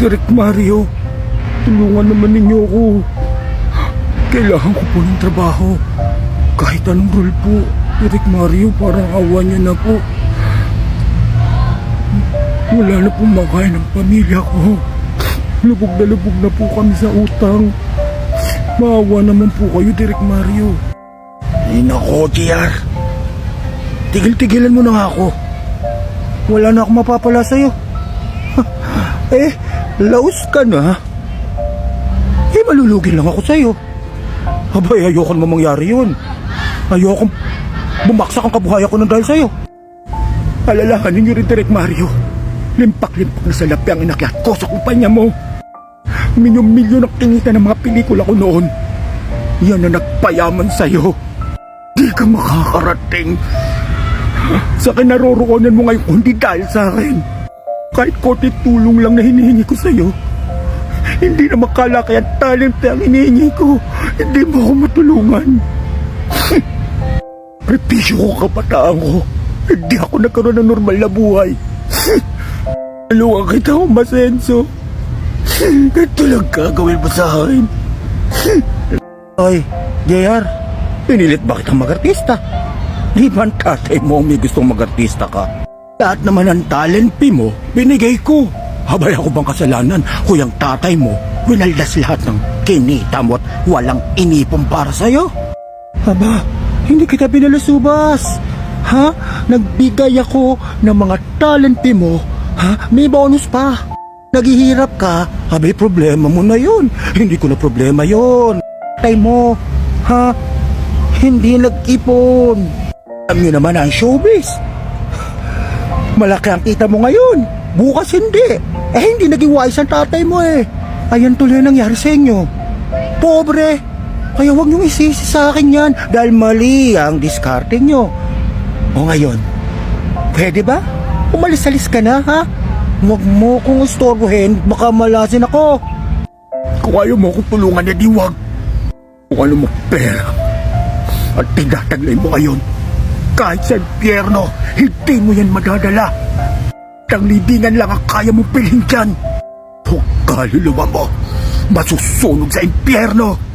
Direk Mario, tulungan naman ninyo ako. Kailangan ko po ng trabaho. Kahit anong role po, Direk Mario, parang awa niyo na po. Wala na pong makain ng pamilya ko. Lubog na lubog na po kami sa utang. Maawa naman po kayo, Direk Mario. Ay nako, JR. Tigil-tigilan mo na nga ako. Wala na akong mapapala sa'yo. eh, laos ka na. Eh, malulugi lang ako sa'yo. Abay, ayoko naman mangyari yun. Ayoko bumaksak ang kabuhayan ko ng dahil sa'yo. Alalahanin niyo rin, Direk Mario. Limpak-limpak na salapi ang inakyat ko sa kumpanya mo. Milyon-milyon ang kinita ng mga pelikula ko noon. Yan na nagpayaman sa'yo. Di ka makakarating sa kinaroroonan mo ngayon kundi dahil sa akin. Kahit konti tulong lang na hinihingi ko sa'yo. Hindi na makala kaya talent ang hinihingi ko. Hindi mo ako matulungan. Prepisyo ko kabataan ko. Hindi ako nagkaroon ng normal na buhay. Tulungan kita umasenso. Ito lang gagawin mo sa akin. Ay, JR, pinilit ba kitang mag-artista? Di ba tatay mo may gustong mag-artista ka? Lahat naman ng talent mo, binigay ko. Habay ako bang kasalanan, kuyang tatay mo, winaldas lahat ng kinita mo at walang inipon para sa'yo? Aba, hindi kita pinalusubas. Ha? Nagbigay ako ng mga talent mo. Ha? May bonus pa. Naghihirap ka, abay problema mo na yun. Hindi ko na problema yon. Tay mo, ha? Hindi nag-ipon. Alam naman ang showbiz. Malaki ang kita mo ngayon. Bukas hindi. Eh hindi naging wise ang tatay mo eh. Ayan tuloy ang nangyari sa inyo. Pobre. Kaya huwag niyong isisi sa akin yan dahil mali ang discarding niyo. O ngayon, pwede ba? Umalis-alis ka na ha? Huwag mo kong istorbohin, baka malasin ako. Kung ayaw mo akong tulungan, edi wag. Kung ano mo pera at tinataglay mo ngayon, kahit sa impyerno, hindi mo yan madadala. Ang libingan lang ang kaya mong pilhin dyan. Huwag kaluluwa mo, masusunog sa impyerno.